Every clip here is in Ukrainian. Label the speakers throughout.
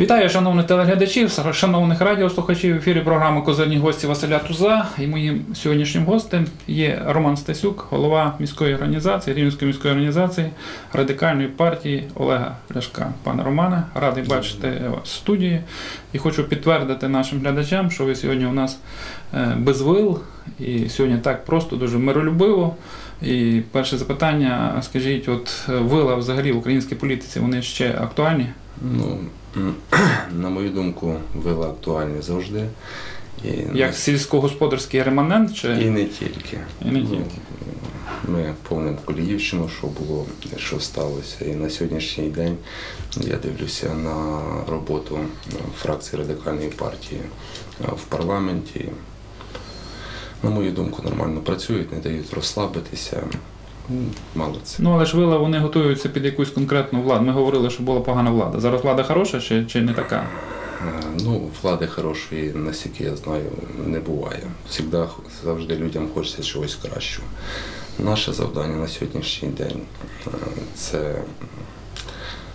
Speaker 1: Вітаю, шановних телеглядачів, шановних радіослухачів. В ефірі програми Козирні гості Василя Туза. І моїм сьогоднішнім гостем є Роман Стасюк, голова міської організації, Рівненської міської організації радикальної партії Олега Ляшка. Пане Романе, радий бачити вас в студії і хочу підтвердити нашим глядачам, що ви сьогодні у нас е, без вил і сьогодні так просто, дуже миролюбиво. І перше запитання: скажіть, от е, вила взагалі в українській політиці вони ще актуальні?
Speaker 2: Ну, на мою думку, вила актуальні завжди. І,
Speaker 1: Як сільськогосподарський реманент чи
Speaker 2: і не тільки.
Speaker 1: І не
Speaker 2: Ну,
Speaker 1: тільки.
Speaker 2: Ми помнимо Коліївщину, що було, що сталося. І на сьогоднішній день я дивлюся на роботу фракції радикальної партії е, в парламенті. На мою думку, нормально працюють, не дають розслабитися. Молодці.
Speaker 1: Ну, але ж вила вони готуються під якусь конкретну владу. Ми говорили, що була погана влада. Зараз влада хороша чи, чи не така?
Speaker 2: Е, Ну, влади хорошої, наскільки я знаю, не буває. Всегда, завжди людям хочеться чогось кращого. Наше завдання на сьогоднішній день е, це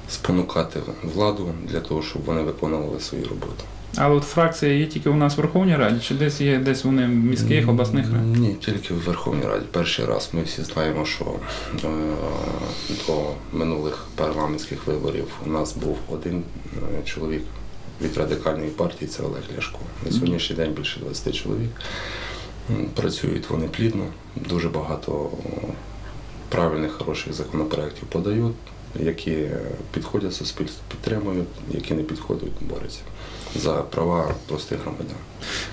Speaker 2: спонукати владу для того, щоб вони виконували свою роботу.
Speaker 1: Але от фракція є тільки у нас в Верховній Раді, чи десь є десь вони в міських, обласних радах?
Speaker 2: Ні, тільки в Верховній Раді. Перший раз ми всі знаємо, що е, до минулих парламентських виборів у нас був один е, чоловік від радикальної партії, це Олег Ляшко. На сьогоднішній день більше 20 чоловік. Працюють вони плідно, дуже багато правильних, хороших законопроєктів подають, які підходять суспільству, підтримують, які не підходять, борються за права простих громадян.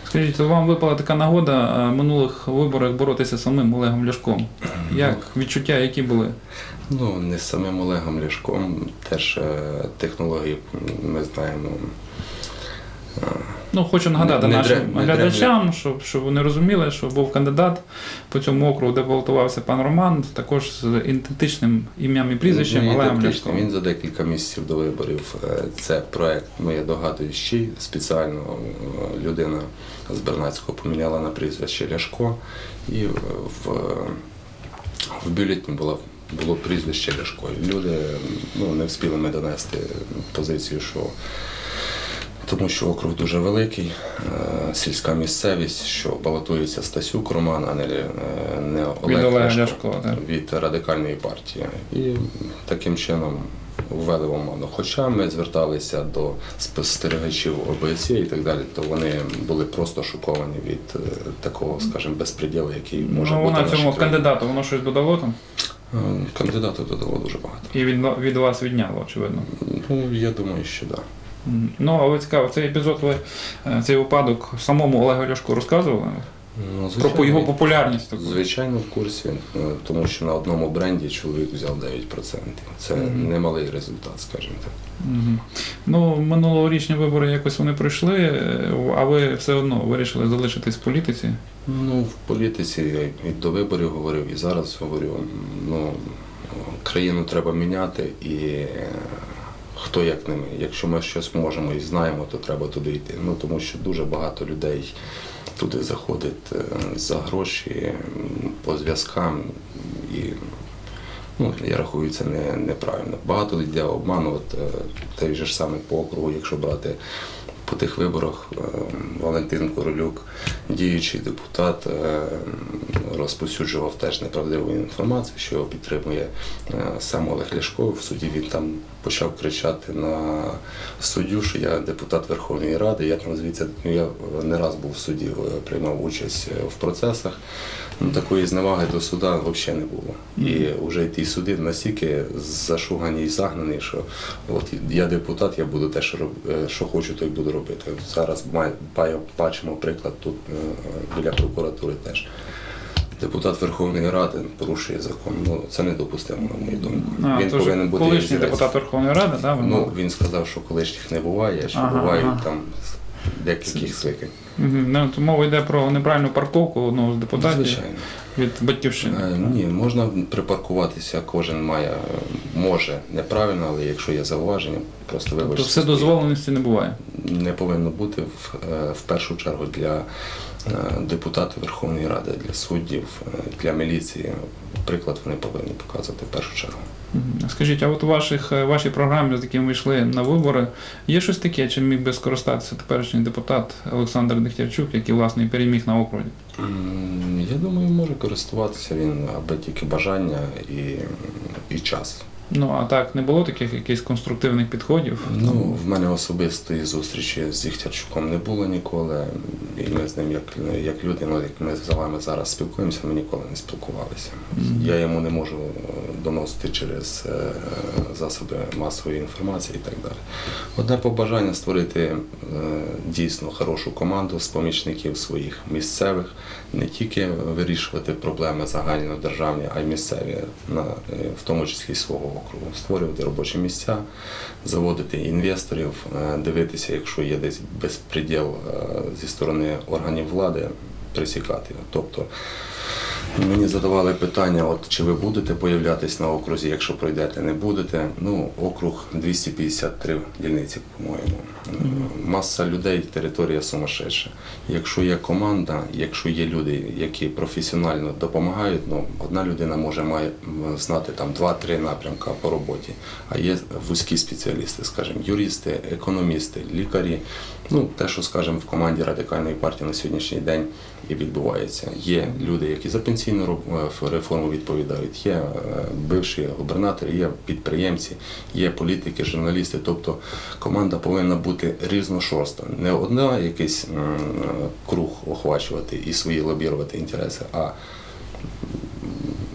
Speaker 1: Скажіть, вам випала така нагода е, в минулих виборах боротися з самим Олегом Ляшком. Як відчуття, які були?
Speaker 2: Ну, не з самим Олегом Ляшком, теж е, технології ми знаємо.
Speaker 1: Ну, хочу нагадати
Speaker 2: Не- не
Speaker 1: нашим
Speaker 2: не
Speaker 1: глядачам, щоб, щоб вони розуміли, що був кандидат по цьому округу, де балотувався пан Роман, також з ідентичним ім'ям і прізвищем
Speaker 2: Ну,
Speaker 1: Олегом
Speaker 2: Він за декілька місяців до виборів. е, Це проект, ну я догадуюсь, ще спеціально е, людина з Бернацького поміняла на прізвище Ляшко, і е, в, в бюлетні було, було прізвище Ляшко. Люди ну, не встигли ми донести позицію, що тому що округ дуже великий, е, сільська місцевість, що балотується Стасюк Роман, а не, е, Олег Ляшко від радикальної партії. І таким чином ввели в оману. Хоча ми зверталися до спостерігачів ОБСЄ і так далі, то вони були просто шоковані від е, такого, скажімо, безпреділу, який може
Speaker 1: Ну,
Speaker 2: бути
Speaker 1: вона цьому
Speaker 2: країні.
Speaker 1: кандидату, воно щось додало там?
Speaker 2: Кандидату додало дуже багато.
Speaker 1: І від, від вас відняло, очевидно.
Speaker 2: Ну, я думаю, що так. Да.
Speaker 1: Ну, але цікаво, цей епізод, ви е, цей випадок самому Олегу Ляшку розказували
Speaker 2: Ну,
Speaker 1: про його популярність. таку?
Speaker 2: Звичайно, в курсі, е, тому що на одному бренді чоловік взяв 9%. Це
Speaker 1: Мгм.
Speaker 2: немалий результат, скажімо так.
Speaker 1: Мгм. Ну, минулорічні вибори якось вони пройшли, е, а ви все одно вирішили залишитись в політиці.
Speaker 2: Ну, в політиці я і до виборів говорив, і зараз говорю. Ну, країну треба міняти, і хто як не ми. Якщо ми щось можемо і знаємо, то треба туди йти. Ну, тому що дуже багато людей туди заходить е, за гроші, по зв'язкам. І ну, я рахую, це не, неправильно. Багато йде обману, е, той же ж саме по округу, якщо брати по тих виборах е, Валентин Королюк, діючий депутат, е, розповсюджував теж неправдиву інформацію, що його підтримує е, сам Олег Ляшко. В суді він там почав кричати на суддю, що я депутат Верховної Ради. Я там звідси ну, я не раз був в суді, приймав участь в процесах. Ну, такої зневаги до суда взагалі не було. І вже ті суди настільки зашугані і загнані, що от я депутат, я буду те, що, роб- е, що хочу, то й буду робити. От Зараз має- бачимо приклад тут е, біля прокуратури теж. Депутат Верховної Ради порушує закон. Ну це недопустимо, на мою думку.
Speaker 1: А,
Speaker 2: він
Speaker 1: тож
Speaker 2: повинен бути
Speaker 1: колишній депутат Верховної Ради, да, ви
Speaker 2: Ну він сказав, що колишніх не буває, що
Speaker 1: Ага,
Speaker 2: бувають
Speaker 1: ага.
Speaker 2: там декільких свикань.
Speaker 1: Мгм. Ну, то мова йде про неправильну парковку одного з депутатів
Speaker 2: Звичайно.
Speaker 1: від батьківщини.
Speaker 2: Е, Ні, можна припаркуватися, кожен має, може неправильно, але якщо є зауваження, просто
Speaker 1: Тобто
Speaker 2: вибачте.
Speaker 1: все дозволеності не буває.
Speaker 2: не повинно бути в, е, в першу чергу для е, депутатів Верховної Ради, для суддів, е, для міліції. Приклад вони повинні показувати в першу чергу.
Speaker 1: Скажіть, а от у ваших, ваші вашій програмі, з якими ви йшли на вибори, є щось таке, чим міг би скористатися теперішній депутат Олександр Дехтярчук, який власне переміг на округі?
Speaker 2: Я думаю, може користуватися він, аби тільки бажання і, і час.
Speaker 1: Ну а так не було таких якихось конструктивних підходів?
Speaker 2: Ну, в мене особистої зустрічі з Дігтярчуком не було ніколи. І ми з ним, як, як люди, ну, як ми з вами зараз спілкуємося, ми ніколи не спілкувалися.
Speaker 1: Мгм.
Speaker 2: Я йому не можу доносити через е, засоби масової інформації і так далі. Одне побажання створити е, дійсно хорошу команду з помічників своїх місцевих, не тільки вирішувати проблеми загальнодержавні, а й місцеві, на, е, в тому числі свого округу, створювати робочі місця, заводити інвесторів, е, дивитися, якщо є десь безпреділ е, зі сторони органів влади, присікати. його. Тобто Мені задавали питання, от чи ви будете появлятись на окрузі, якщо пройдете, не будете. Ну, округ 253 дільниці, по-моєму. Маса людей, територія сумасшедша. Якщо є команда, якщо є люди, які професіонально допомагають, ну одна людина може має знати там 2-3 напрямка по роботі, а є вузькі спеціалісти, скажімо, юристи, економісти, лікарі. Ну, те, що скажімо, в команді радикальної партії на сьогоднішній день і відбувається. Є люди, які за пенсійну е, реформу відповідають, є е, бивші губернатори, є підприємці, є політики, журналісти. Тобто команда повинна бути різношорстна. Не одна якийсь круг охвачувати і свої лобірувати інтереси, а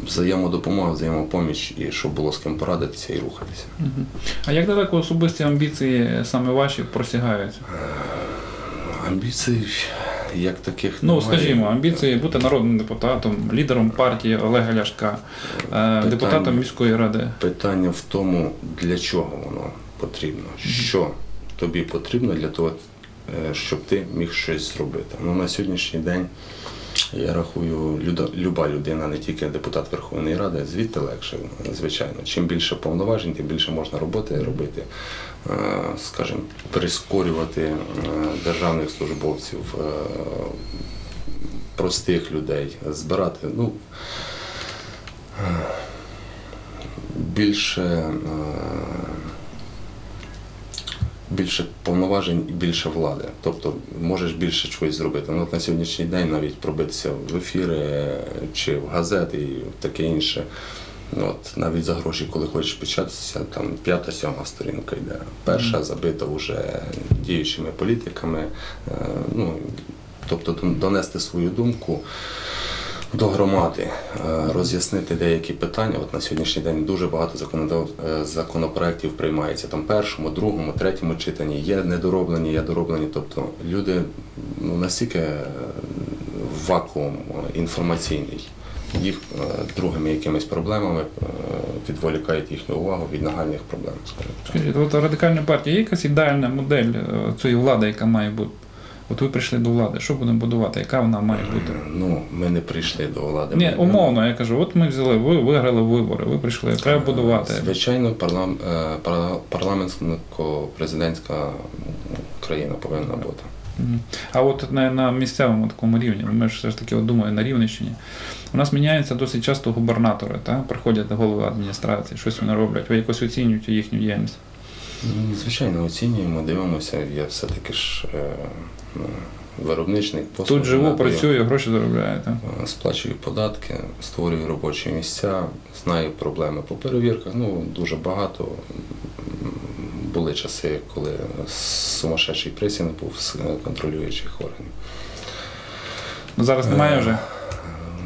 Speaker 2: взаємодопомога, взаємопоміч, і щоб було з ким порадитися і рухатися.
Speaker 1: А як далеко особисті амбіції саме ваші просягаються?
Speaker 2: Амбіцій як таких
Speaker 1: Ну,
Speaker 2: немає.
Speaker 1: скажімо, амбіції бути народним депутатом, лідером партії Олега Ляшка, питання, депутатом міської ради.
Speaker 2: Питання в тому, для чого воно потрібно. Що тобі потрібно для того, е, щоб ти міг щось зробити. Ну, на сьогоднішній день я рахую, люба людина, не тільки депутат Верховної Ради, звідти легше, звичайно. Чим більше повноважень, тим більше можна роботи робити, е, скажімо, прискорювати е, державних службовців, е, простих людей, збирати. Ну, більше, більше повноважень і більше влади. Тобто можеш більше чогось зробити. Ну, от на сьогоднішній день навіть пробитися в ефіри е, чи в газети і таке інше. Ну, От, навіть за гроші, коли хочеш печататися, там п'ята, сьома сторінка йде. Перша забита вже діючими політиками. Е, Ну, тобто донести свою думку до громади, е, роз'яснити деякі питання. От на сьогоднішній день дуже багато е, законопроєктів приймається там першому, другому, третьому читанні. Є недороблені, є дороблені. Тобто люди ну, настільки е, вакуум інформаційний. Їх другими якимись проблемами відволікають їхню увагу від нагальних проблем.
Speaker 1: Скажіть, от радикальна партія є якась ідеальна модель цієї влади, яка має бути? От ви прийшли до влади, що будемо будувати? Яка вона має бути?
Speaker 2: Ну, ми не прийшли до влади.
Speaker 1: Ні, умовно, я кажу, от ми взяли, ви виграли вибори, ви прийшли, треба будувати.
Speaker 2: Звичайно, парлам, е, пар- парламентсько-президентська країна повинна бути.
Speaker 1: А от на, на місцевому такому рівні, ми ж все ж таки от думаю, на Рівненщині. У нас міняються досить часто губернатори, та? приходять голови адміністрації, щось вони роблять, ви якось оцінюєте їхню діяльність.
Speaker 2: М, Звичайно, оцінюємо, дивимося. Я все-таки ж е, ну, виробничник послуги
Speaker 1: Тут живу,
Speaker 2: надаю,
Speaker 1: працюю, гроші заробляю. Та?
Speaker 2: е, Сплачую податки, створюю робочі місця, знаю проблеми по перевірках. Ну, дуже багато. Були часи, коли сумасшедший пресінг був з е, контролюючих органів.
Speaker 1: Ну, Зараз немає вже.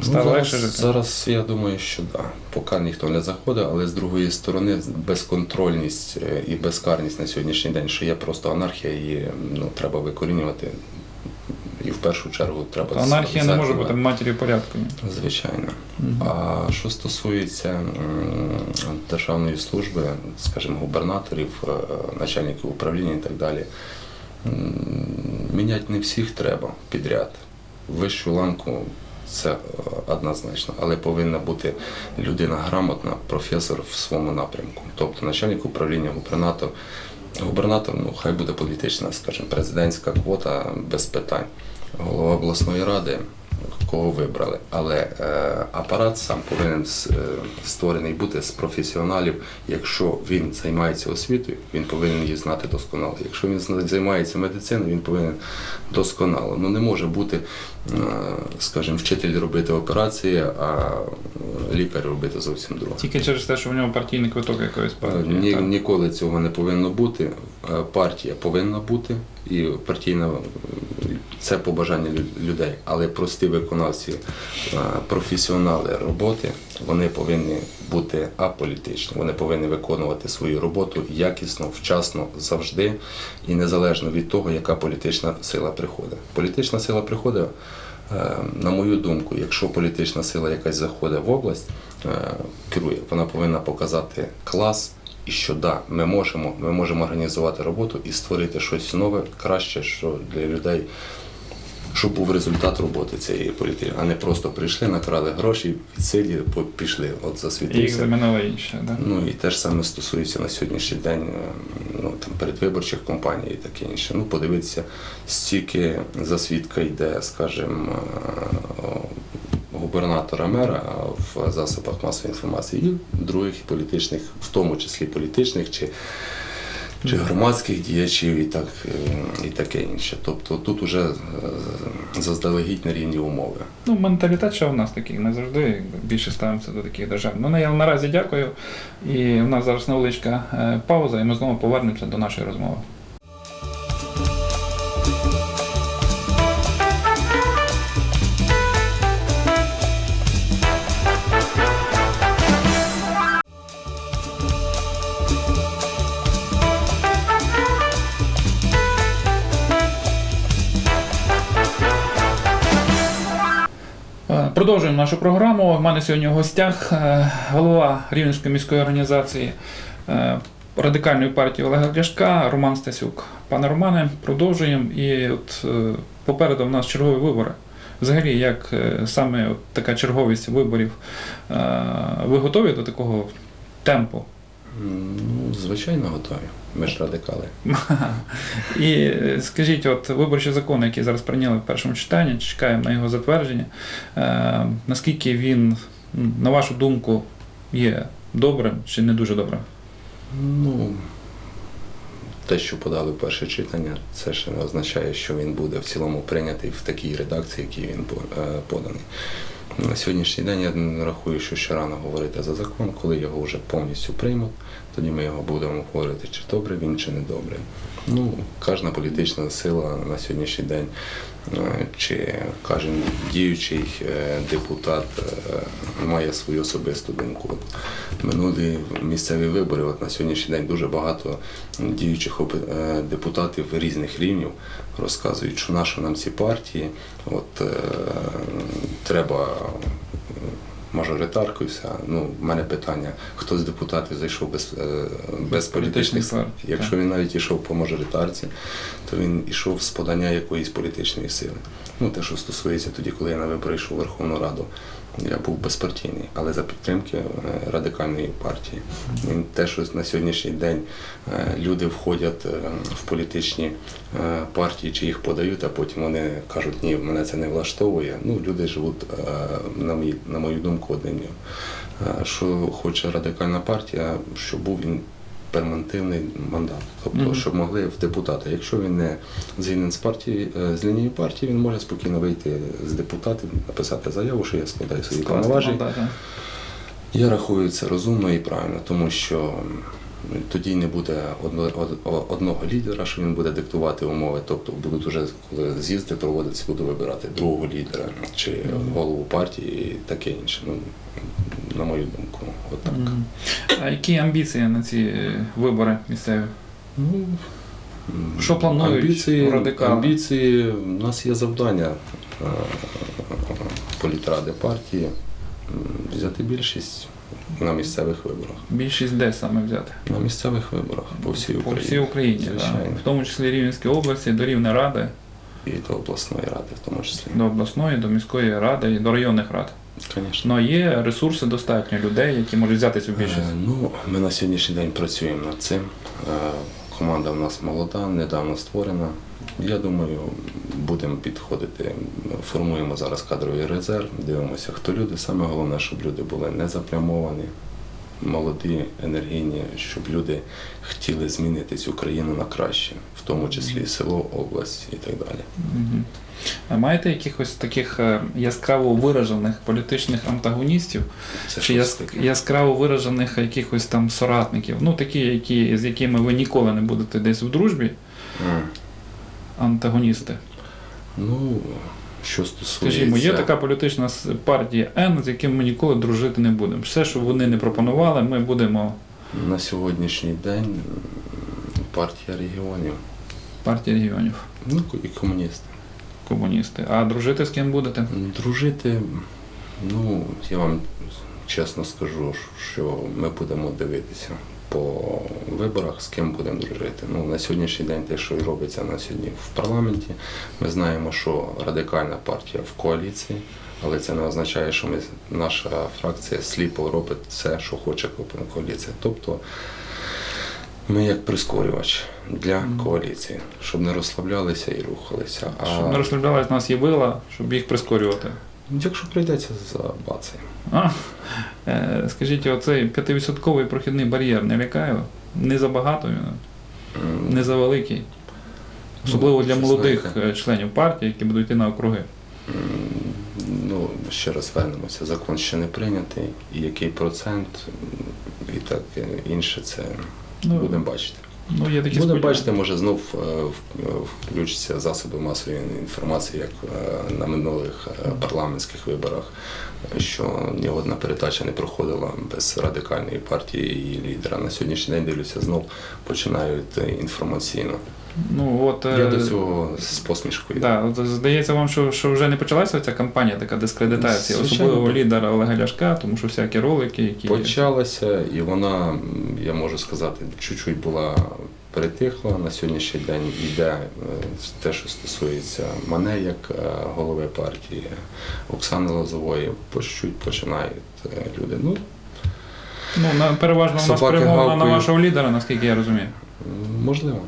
Speaker 2: Ну,
Speaker 1: Стало легше жити?
Speaker 2: Зараз я думаю, що так. Да. Поки ніхто не заходить, але з другої сторони безконтрольність е, і безкарність на сьогоднішній день, що є просто анархія, і ну, треба викорінювати. І в першу чергу треба
Speaker 1: Анархія не може бути матір'ю порядку.
Speaker 2: Звичайно.
Speaker 1: Мгм.
Speaker 2: А що стосується державної служби, скажімо, губернаторів, е, начальників управління і так далі, міняти не всіх треба підряд. Вищу ланку це е, однозначно, але повинна бути людина грамотна, професор в своєму напрямку. Тобто начальник управління, губернатор Губернатор, ну хай буде політична, скажімо, президентська квота без питань. Голова обласної ради, кого вибрали. Але е, апарат сам повинен е, створений бути з професіоналів. Якщо він займається освітою, він повинен її знати досконало. Якщо він займається медициною, він повинен досконало. Ну не може бути, е, скажімо, вчитель робити операції, а лікар робити зовсім друге.
Speaker 1: Тільки через те, що в нього партійний квиток якоїсь партії.
Speaker 2: Ні, ніколи цього не повинно бути. Партія повинна бути, і партійна е, це побажання людей. Але прості виконавці, е, професіонали роботи, вони повинні бути аполітичні. Вони повинні виконувати свою роботу якісно, вчасно, завжди, і незалежно від того, яка політична сила приходить. Політична сила приходить. е, На мою думку, якщо політична сила якась заходить в область, керує, вона повинна показати клас, і що да, ми можемо, ми можемо організувати роботу і створити щось нове, краще, що для людей, щоб був результат роботи цієї політики, а не просто прийшли, накрали гроші, відсилі, пішли, от
Speaker 1: І їх
Speaker 2: засвітився.
Speaker 1: замінило інше. Да?
Speaker 2: Ну і те ж саме стосується на сьогоднішній день е, ну, там, передвиборчих компаній і таке інше. Ну, подивитися, стільки засвідка йде, скажімо, е, губернатора мера в засобах масової інформації і других політичних, в тому числі політичних чи, чи громадських діячів і, так, е, і таке інше. Тобто тут вже заздалегідь на рівні умови.
Speaker 1: Ну, менталітет ще у нас такий, не завжди більше ставимося до таких держав. Ну, я наразі дякую. І у нас зараз невеличка е, пауза, і ми знову повернемося до нашої розмови. Продовжуємо нашу програму. У мене сьогодні в гостях е, голова Рівненської міської організації е, радикальної партії Олега Ляшка Роман Стасюк. Пане Романе, продовжуємо. І от е, попереду в нас чергові вибори. Взагалі, як саме от така черговість виборів, ви готові до такого темпу?
Speaker 2: Ну, звичайно, готові. Ми ж радикали.
Speaker 1: І е, скажіть, от виборчий закон, який зараз прийняли в першому читанні, чекаємо на його затвердження. Е, наскільки він, на вашу думку, є добрим чи не дуже добрим?
Speaker 2: Ну, те, що подали в перше читання, це ще не означає, що він буде в цілому прийнятий в такій редакції, якій він е, поданий. На сьогоднішній день я не рахую, що ще рано говорити за закон, коли його вже повністю приймуть, тоді ми його будемо говорити, чи добре він, чи не добре. Ну, кожна політична сила на сьогоднішній день, е, чи кожен діючий е, депутат е, має свою особисту думку. От минулі місцеві вибори, от на сьогоднішній день дуже багато діючих депутатів різних рівнів розказують, що нащо нам ці партії, от е, треба мажоритаркою вся. Ну, в мене питання, хто з депутатів зайшов без, е, без політичних сил? Якщо він навіть ішов по мажоритарці, то він ішов з подання якоїсь політичної сили. Ну, те, що стосується тоді, коли я на вибори йшов у Верховну Раду, я був безпартійний, але за підтримки е, радикальної партії. Те, що на сьогоднішній день е, люди входять е, в політичні партії, чи їх подають, а потім вони кажуть, ні, мене це не влаштовує. Ну, люди живуть, на мій- на мою думку, одним Що хоче радикальна партія, щоб був він перманентивний мандат, тобто,
Speaker 1: Мгм.
Speaker 2: щоб могли в депутати. Якщо він не згідний з партії е, з лінією партії, він може спокійно вийти з депутатів, написати заяву, що я складаю свої повноваження. Я рахую це розумно і правильно, тому що тоді не буде одно- одного лідера, що він буде диктувати умови. Тобто будуть уже коли з'їзди проводитися, буду вибирати другого лідера чи голову партії і таке інше. Ну, на мою думку, отак.
Speaker 1: А які амбіції на ці е, вибори місцеві?
Speaker 2: Ну,
Speaker 1: Що планують
Speaker 2: амбіції,
Speaker 1: радикали?
Speaker 2: амбіції, у нас є завдання е, політради партії взяти більшість на місцевих виборах.
Speaker 1: Більшість де саме взяти?
Speaker 2: На місцевих виборах по всій
Speaker 1: По всій Україні, так. В тому числі Рівненській області, до Рівної ради,
Speaker 2: І до обласної ради в тому числі.
Speaker 1: до обласної, до міської ради і до районних рад.
Speaker 2: Звісно.
Speaker 1: Ну є ресурси достатньо людей, які можуть взяти цю більшість.
Speaker 2: Е, Ну, ми на сьогоднішній день працюємо над цим. Е, команда в нас молода, недавно створена. Я думаю, будемо підходити. Формуємо зараз кадровий резерв, дивимося, хто люди. Саме головне, щоб люди були не заплямовані, молоді, енергійні, щоб люди хотіли змінити цю країну на краще, в тому числі село, область і так далі.
Speaker 1: А маєте якихось таких е, яскраво виражених політичних антагоністів?
Speaker 2: Це
Speaker 1: Чи
Speaker 2: щось
Speaker 1: яс- яскраво виражених якихось там соратників? Ну, такі, які, з якими ви ніколи не будете десь в дружбі. Антагоністи.
Speaker 2: Ну, що стосується...
Speaker 1: Скажімо, є така політична партія Н, з яким ми ніколи дружити не будемо. Все, що вони не пропонували, ми будемо
Speaker 2: На сьогоднішній день партія регіонів,
Speaker 1: партія регіонів,
Speaker 2: ну і комуністи.
Speaker 1: комуністи. А дружити з ким будете?
Speaker 2: Дружити, ну, я вам чесно скажу, що ми будемо дивитися по виборах, з ким будемо дружити. Ну, на сьогоднішній день те, що і робиться на сьогодні в парламенті, ми знаємо, що радикальна партія в коаліції, але це не означає, що ми, наша фракція сліпо робить все, що хоче коаліція. Тобто ми як прискорювач для коаліції, щоб не розслаблялися і рухалися. А...
Speaker 1: Щоб не розслаблялась нас є вила, щоб їх прискорювати.
Speaker 2: Якщо прийдеться за бацей.
Speaker 1: А, е, скажіть, оцей 5% прохідний бар'єр не лякає? Не забагато він,
Speaker 2: М,
Speaker 1: не завеликий. Особливо для
Speaker 2: Ну,
Speaker 1: молодих
Speaker 2: знаєте.
Speaker 1: е, членів партії, які будуть йти на округи.
Speaker 2: Ну, ще раз вернемося. Закон ще не прийнятий. І який процент, і так е, інше, це
Speaker 1: Ну,
Speaker 2: будемо бачити.
Speaker 1: Ну, є такі
Speaker 2: Будемо бачити, може знов е, е, включаться засоби масової інформації, як е, на минулих парламентських виборах, що ні одна передача не проходила без радикальної партії і лідера. На сьогоднішній день дивлюся, знов починають е, інформаційно.
Speaker 1: Ну, от, е,
Speaker 2: Я до цього з посмішкою.
Speaker 1: Да, от здається вам, що, що вже не почалася ця кампанія, така дискредитація,
Speaker 2: Звичайно.
Speaker 1: особливо лідера Олега Ляшка, тому що всякі ролики, які.
Speaker 2: Почалася, і вона, я можу сказати, чуть-чуть була перетихла. На сьогоднішній день йде е, те, що стосується мене як е, голови партії, Оксани Лозової, почуть починають е, люди. Ну,
Speaker 1: Ну, переважно у
Speaker 2: нас
Speaker 1: спрямована на вашого лідера, наскільки я розумію.
Speaker 2: можливо.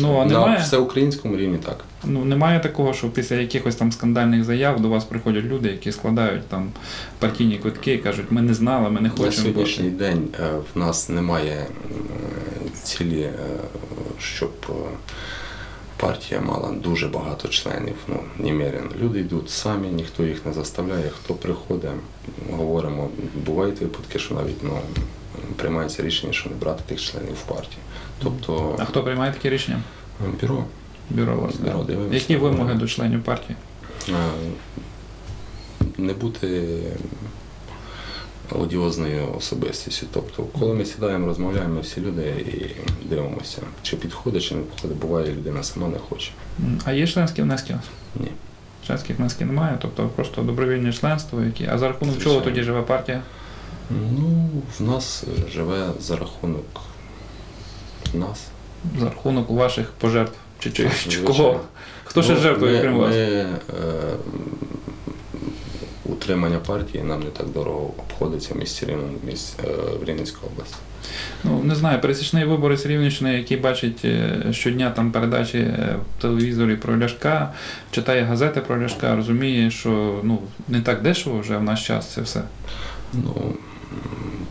Speaker 1: Ну, а
Speaker 2: На
Speaker 1: немає,
Speaker 2: всеукраїнському рівні так.
Speaker 1: ну, немає такого, що після якихось там скандальних заяв до вас приходять люди, які складають там партійні квитки і кажуть, ми не знали, ми не
Speaker 2: На
Speaker 1: хочемо.
Speaker 2: сьогоднішній
Speaker 1: бути».
Speaker 2: день е, в нас немає е, цілі, е, щоб партія мала дуже багато членів. Ну, немерено. Люди йдуть самі, ніхто їх не заставляє. Хто приходить, говоримо, бувають випадки, що навіть ну, приймається рішення, що не брати тих членів в партію. Тобто
Speaker 1: А хто приймає такі рішення?
Speaker 2: бюро
Speaker 1: Бюро власне.
Speaker 2: Бюро дивимося.
Speaker 1: Які вимоги до членів партії?
Speaker 2: е, не бути одіозною особистістю. Тобто, коли ми сідаємо, розмовляємо, ми всі люди і дивимося, чи підходить, чи не підходить. Буває, людина сама не хоче.
Speaker 1: М, А є членські внески у вас?
Speaker 2: Ні.
Speaker 1: Членських внесків немає, тобто просто добровільне членство, які. А за рахунок чого
Speaker 2: Звичайно.
Speaker 1: тоді живе партія?
Speaker 2: Ну, в нас живе за рахунок нас.
Speaker 1: За рахунок ваших пожертв чи, чи, чи кого? Хто ще
Speaker 2: Ну,
Speaker 1: жертвує, крім вас?
Speaker 2: Ми, е, утримання партії нам не так дорого обходиться в місті Рівному, місті, е, в Рівненській області.
Speaker 1: Ну не знаю, пересічний виборець Рівненщини, який бачить е, щодня там передачі е, в телевізорі про Ляшка, читає газети про Ляшка, розуміє, що ну не так дешево вже в наш час це все.
Speaker 2: Ну,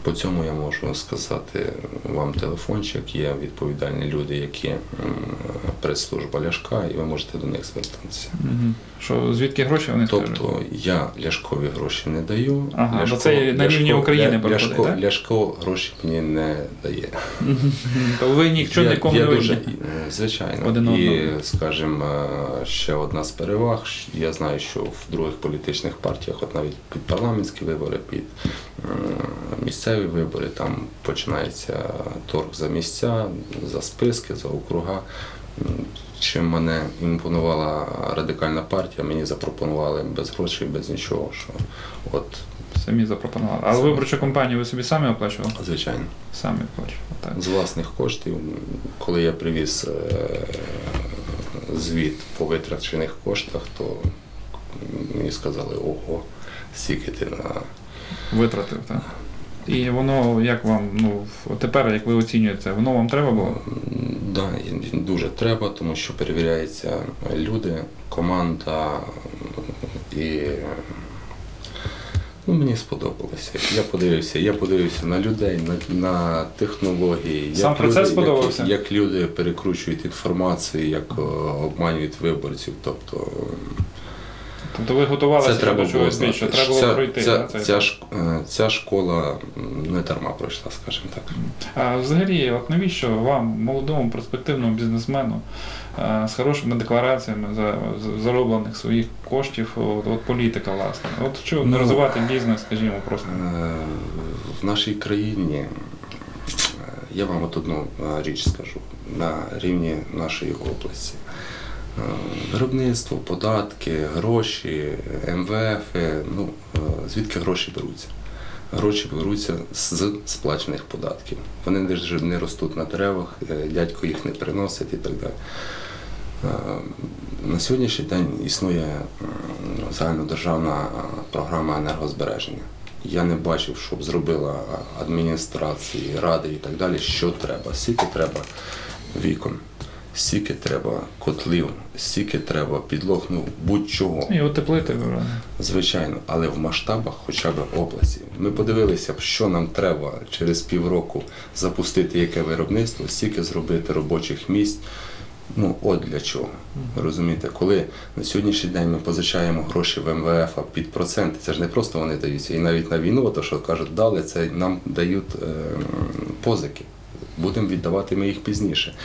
Speaker 2: по цьому я можу сказати вам телефончик, є відповідальні люди, які прес-служба Ляшка, і ви можете до них звернутися.
Speaker 1: Угу. Що звідки гроші вони скажуть?
Speaker 2: Тобто я Ляшкові гроші не даю.
Speaker 1: Ага, бо це на рівні України
Speaker 2: Ля-
Speaker 1: проходить,
Speaker 2: Ляшко,
Speaker 1: так?
Speaker 2: Ляшко гроші мені не дає.
Speaker 1: То ви нічого
Speaker 2: Я-
Speaker 1: нікому
Speaker 2: я
Speaker 1: не
Speaker 2: дуже, Звичайно.
Speaker 1: Один
Speaker 2: і, скажімо, ще одна з переваг. Я знаю, що в других політичних партіях, от навіть під парламентські вибори, під е, місцеві вибори, там починається торг за місця, за списки, за округа. Чим мене імпонувала радикальна партія, мені запропонували без грошей, без нічого. Що от,
Speaker 1: Самі запропонували.
Speaker 2: Самі.
Speaker 1: виборчу кампанію ви собі самі оплачували?
Speaker 2: звичайно.
Speaker 1: Самі оплачували. Так.
Speaker 2: з власних коштів, коли я привіз е, звіт по витрачених коштах, то мені сказали, ого, стільки ти на
Speaker 1: Витратив, так. І воно як вам, ну тепер, як ви оцінюєте, воно вам треба було?
Speaker 2: М, Да, дуже треба, тому що перевіряються люди, команда і ну, мені сподобалося. Я подивився, я подивився на людей, на, на технології,
Speaker 1: Сам процес
Speaker 2: люди,
Speaker 1: сподобався?
Speaker 2: Як, як люди перекручують інформацію, як о, обманюють виборців. Тобто
Speaker 1: Тобто ви готувалися
Speaker 2: це треба
Speaker 1: до
Speaker 2: було
Speaker 1: чогось
Speaker 2: знати.
Speaker 1: більше, треба було
Speaker 2: Ця-
Speaker 1: пройти.
Speaker 2: Ця,
Speaker 1: да,
Speaker 2: ця, е, ця школа не дарма пройшла, скажімо так.
Speaker 1: А взагалі, от навіщо вам, молодому перспективному бізнесмену, е, з хорошими деклараціями за за- зароблених своїх коштів, от, от політика, власне? От що не
Speaker 2: Ну,
Speaker 1: розвивати бізнес, скажімо, просто.
Speaker 2: Е, В нашій країні я вам от одну річ скажу на рівні нашої області. Е, Виробництво, податки, гроші, МВФ, ну е, звідки гроші беруться? Гроші беруться з сплачених податків. Вони не не ростуть на деревах, е, дядько їх не приносить і так далі. Е, На сьогоднішній день існує загальнодержавна е, програма енергозбереження. Я не бачив, щоб зробила адміністрації, ради і так далі, що треба. Скільки треба вікон, стільки треба котлів, стільки треба підлог, ну будь-чого.
Speaker 1: І утеплити
Speaker 2: Звичайно, але в масштабах хоча б області. Ми подивилися, що нам треба через півроку запустити яке виробництво, стільки зробити робочих місць. Ну, от для чого. Розумієте, коли на сьогоднішній день ми позичаємо гроші в МВФ під проценти, це ж не просто вони даються. І навіть на війну, то що кажуть, дали, це нам дають е, позики. Будемо віддавати ми їх пізніше.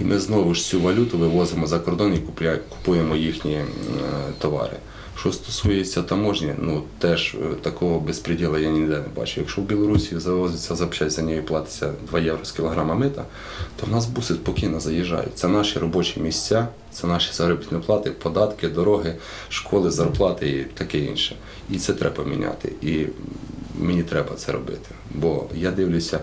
Speaker 2: І ми знову ж цю валюту вивозимо за кордон і купуємо їхні е, товари. Що стосується таможні, ну теж е, такого безпреділу я ніде не бачу. Якщо в Білорусі завозиться запчасть, за нею платиться 2 євро з кілограма мита, то в нас буси спокійно заїжджають. Це наші робочі місця, це наші заробітні плати, податки, дороги, школи, зарплати і таке інше. І це треба міняти. І мені треба це робити. Бо я дивлюся.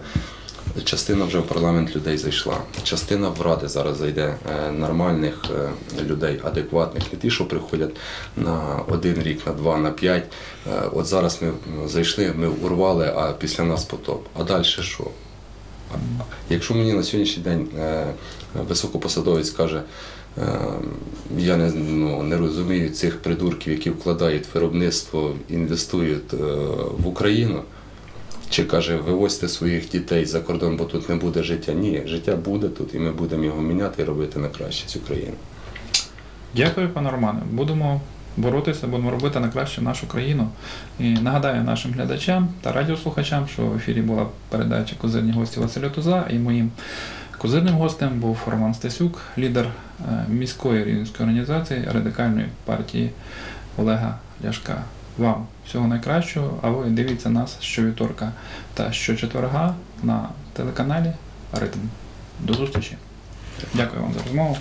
Speaker 2: Частина вже в парламент людей зайшла. Частина в ради зараз зайде е, нормальних е, людей, адекватних, не ті, що приходять на один рік, на два, на п'ять. Е, От зараз ми зайшли, ми урвали, а після нас потоп. А далі що? Якщо мені на сьогоднішній день високопосадовець каже, я не, ну, не розумію цих придурків, які вкладають виробництво, інвестують в Україну. Чи каже, вивозьте своїх дітей за кордон, бо тут не буде життя. Ні, життя буде тут, і ми будемо його міняти і робити на краще цю країну.
Speaker 1: Дякую, пане Романе. Будемо боротися, будемо робити на краще нашу країну. І нагадаю нашим глядачам та радіослухачам, що в ефірі була передача Козирні гості Василя Туза, і моїм козирним гостем був Роман Стасюк, лідер е, міської рівненської організації радикальної партії Олега Ляшка. Вам всього найкращого, а ви дивіться нас щовівторка та щочетверга на телеканалі Ритм. До зустрічі. Дякую вам за розмову.